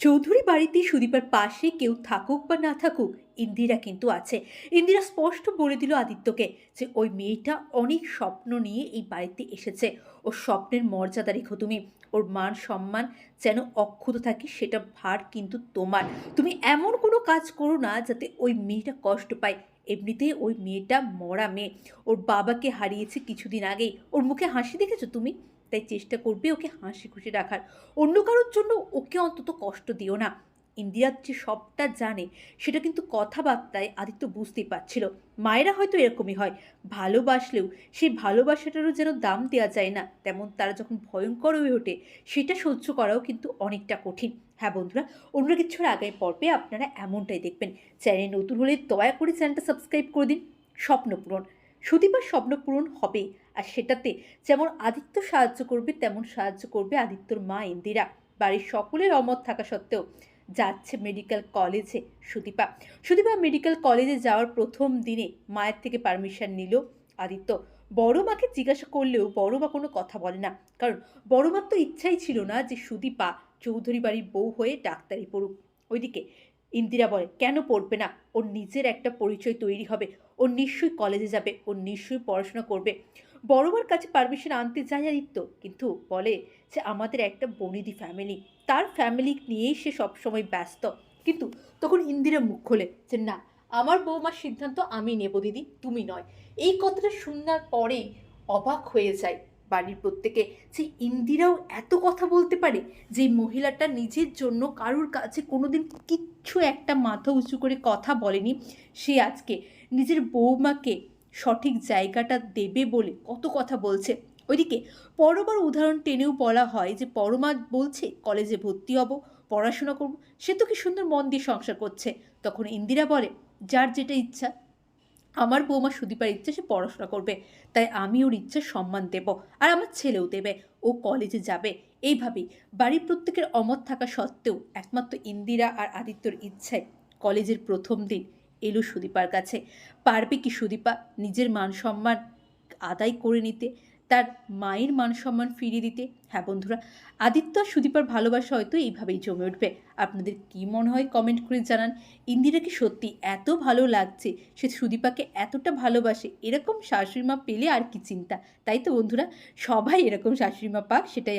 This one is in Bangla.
চৌধুরী বাড়িতে সুদীপার পাশে কেউ থাকুক বা না থাকুক, ইন্দিরা কিন্তু আছে। ইন্দিরা স্পষ্ট বলে দিল আদিত্যকে যে, ওই মেয়েটা অনেক স্বপ্ন নিয়ে এই বাড়িতে এসেছে। ওর স্বপ্নের মর্যাদা রেখো তুমি। ওর মান সম্মান যেন অক্ষুত থাকে, সেটা ভার কিন্তু তোমার। তুমি এমন কোনো কাজ করো না যাতে ওই মেয়েটা কষ্ট পায়। এমনিতেই ওই মেয়েটা মরা মেয়ে। ওর বাবাকে হারিয়েছে কিছুদিন আগেই। ওর মুখে হাসি দেখেছ তুমি? তাই চেষ্টা করবে ওকে হাসি খুশি রাখার। অন্য কারোর জন্য ওকে অন্তত কষ্ট দিও না। ইন্দিরার যে সবটা জানে, সেটা কিন্তু কথাবার্তায় আদিত্য বুঝতেই পারছিল। মায়েরা হয়তো এরকমই হয়। ভালোবাসলেও সেই ভালোবাসাটারও যেন দাম দেওয়া যায় না, তেমন তারা যখন ভয়ঙ্কর হয়ে ওঠে, সেটা সহ্য করাও কিন্তু অনেকটা কঠিন। হ্যাঁ বন্ধুরা, অন্য কিছুর আগামী পর্বে আপনারা এমনটাই দেখবেন। চ্যানেল নতুন হলে দয়া করে চ্যানেলটা সাবস্ক্রাইব করে দিন। স্বপ্ন পূরণ। সুদীপার স্বপ্ন পূরণ হবে। আর সেটাতে যেমন আদিত্য সাহায্য করবে, তেমন সাহায্য করবে আদিত্যর মা ইন্দিরা। বাড়ির সকলের অমত থাকা সত্ত্বেও যাচ্ছে মেডিকেল কলেজে সুদীপা। সুদীপা মেডিকেল কলেজে যাওয়ার প্রথম দিনে মায়ের থেকে পারমিশন নিল আদিত্য। বড় মাকে জিজ্ঞাসা করলেও বড় মা কোনো কথা বলে না। কারণ বড় মার তো ইচ্ছাই ছিল না যে সুদীপা চৌধুরী বাড়ির বউ হয়ে ডাক্তারি পড়ুক। ওইদিকে ইন্দিরা বলে, কেন পড়বে না? ওর নিজের একটা পরিচয় তৈরি হবে। ও নিশ্চয়ই কলেজে যাবে। ও নিশ্চয়ই পড়াশোনা করবে। বড়মার কাছে পারমিশন আনতে যায় আদিত্য। কিন্তু বলে যে, আমাদের একটা বনিদি ফ্যামিলি তার ফ্যামিলি নিয়েই সে সবসময় ব্যস্ত। কিন্তু তখন ইন্দিরা মুখ খোলে যে, না, আমার বৌমার সিদ্ধান্ত আমি নেব দিদি, তুমি নয়। এই কথাটা শোনার পরেই অবাক হয়ে যায়। বাড়ির প্রত্যেকে। যে ইন্দিরাও এত কথা বলতে পারে যে মহিলাটা নিজের জন্য কারুর কাছে কোনোদিন কিচ্ছু একটা মাথা উঁচু করে কথা বলেনি। সে আজকে নিজের বৌমাকে সঠিক জায়গাটা দেবে বলে কত কথা বলছে। ওইদিকে পরবার উদাহরণ টেনেও বলা হয় যে পরমা বলছে, কলেজে ভর্তি হব, পড়াশোনা করব। সে তো কি সুন্দর মন দিয়ে সংসার করছে। তখন ইন্দিরা বলে, যার যেটা ইচ্ছা আমার বৌমা সুদীপার ইচ্ছে, সে পড়াশোনা করবে। তাই আমি ওর ইচ্ছার সম্মান দেব আর আমার ছেলেও দেবে। ও কলেজে যাবে। এইভাবেই বাড়ির প্রত্যেকের অমত থাকা সত্ত্বেও একমাত্র ইন্দিরা আর আদিত্যর ইচ্ছায় কলেজের প্রথম দিন এলো সুদীপার কাছে। পারবে কি সুদীপা নিজের মান সম্মান আদায় করে নিতে? তার মায়ের মান সম্মান ফিরিয়ে দিতে। হ্যাঁ বন্ধুরা, আদিত্য আর সুদীপার ভালোবাসা হয়তো এইভাবেই জমে উঠবে। আপনাদের কী মনে হয় কমেন্ট করে জানান। ইন্দিরাকে সত্যি এত ভালো লাগছে? সে সুদীপাকে এতটা ভালোবাসে, এরকম শাশুড়ি মা পেলে আর কি চিন্তা? তাই তো বন্ধুরা, সবাই এরকম শাশুড়ি মা পাক, সেটাই